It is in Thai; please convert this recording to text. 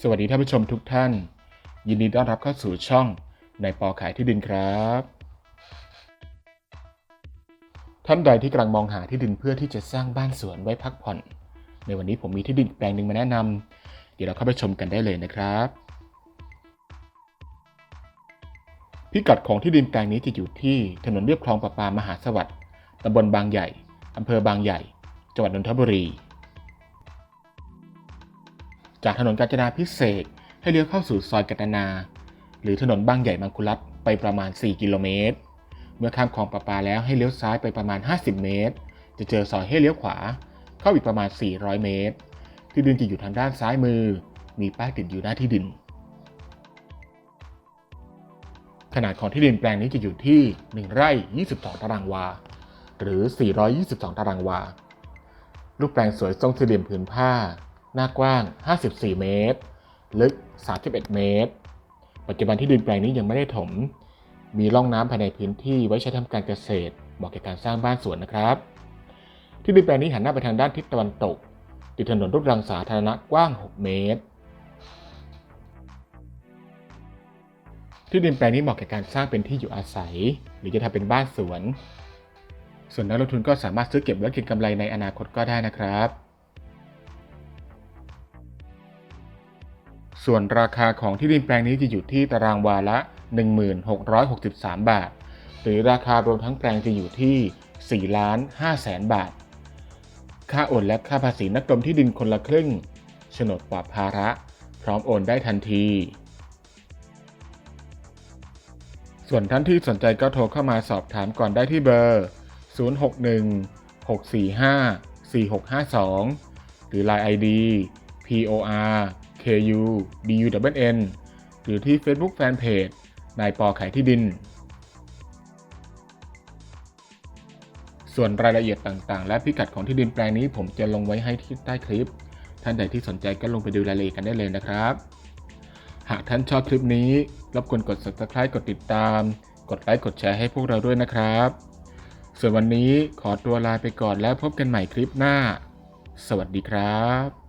สวัสดีท่านผู้ชมทุกท่าน ยินดีต้อนรับเข้าสู่ช่องในปอขายที่ดินครับ ท่านใดที่กำลังมองหาที่ดินเพื่อที่จะสร้างบ้านสวนไว้พักผ่อน ในวันนี้ผมมีที่ดินแปลงหนึ่งมาแนะนำเดี๋ยวเราเข้าไปชมกันได้เลยนะครับ พิกัดของที่ดินแปลงนี้จะอยู่ที่ถนนเรียบคลองประปามหาสวัสดิ์ตำบลบางใหญ่อำเภอบางใหญ่ จังหวัดนนทบุรี จากถนนกาญจนาพิเศษให้เลี้ยวเข้าสู่ซอยกัตนา หรือถนนบางใหญ่มังคุลัดไปประมาณ 4 กิโลเมตร เมื่อข้ามคลองประปาแล้วให้เลี้ยวซ้ายไปประมาณ 50 เมตร จะเจอซอยให้เลี้ยวขวา เข้าอีกประมาณ 400 เมตร ที่ดินจะอยู่ทางด้านซ้ายมือ มีป้ายติดอยู่หน้าที่ดิน ขนาดของที่ดินแปลงนี้จะอยู่ที่ 1 ไร่ 22 ตารางวา หรือ 422 ตารางวา รูปแปลงสวยทรงสี่เหลี่ยมผืนผ้า หน้ากว้าง 54 เมตร ลึก 31 เมตร ปัจจุบันที่ดินแปลงนี้ยังไม่ได้ถม มีร่องน้ำภายในพื้นที่ไว้ใช้ทำการเกษตรเหมาะแก่การสร้างบ้านสวนนะครับ ที่ดินแปลงนี้หันหน้าไปทางด้านทิศตะวันตก ติดถนนลูกรังสาธารณะกว้าง 6 เมตร ที่ดินแปลงนี้เหมาะแก่การสร้างเป็นที่อยู่อาศัย หรือจะทำเป็นบ้านสวน ส่วนนักลงทุนก็สามารถซื้อเก็บและเก็งกำไรในอนาคตก็ได้นะครับ ส่วนราคาของที่ดินแปลงนี้จะอยู่ที่ตารางวาละ 1663 บาท หรือราคารวมทั้งแปลงจะอยู่ที่4ล้าน5แสนบาท ค่าโอนและค่าภาษีนักกรมที่ดินคนละครึ่งโฉนดปลอดภาระ พร้อมโอนได้ทันที ส่วนท่านที่สนใจก็โทรเข้ามาสอบถามก่อนได้ที่เบอร์ 061 645 4652 หรือ Line ID POR KU DUNN หรือที่ Facebook Fanpage นายปอขายที่ดิน ส่วนรายละเอียดต่างๆ และพิกัดของที่ดินแปลงนี้ผมจะลงไว้ให้ที่ใต้คลิป ท่านใดที่สนใจก็ลงไปดูรายละเอียดกันได้เลยนะครับ หากท่านชอบคลิปนี้ รบกวนกด subscribe กดติดตาม กดไลค์กดแชร์ให้พวกเราด้วยนะครับ ส่วนวันนี้ขอตัวลาไปก่อนแล้วพบกันใหม่คลิปหน้า สวัสดีครับ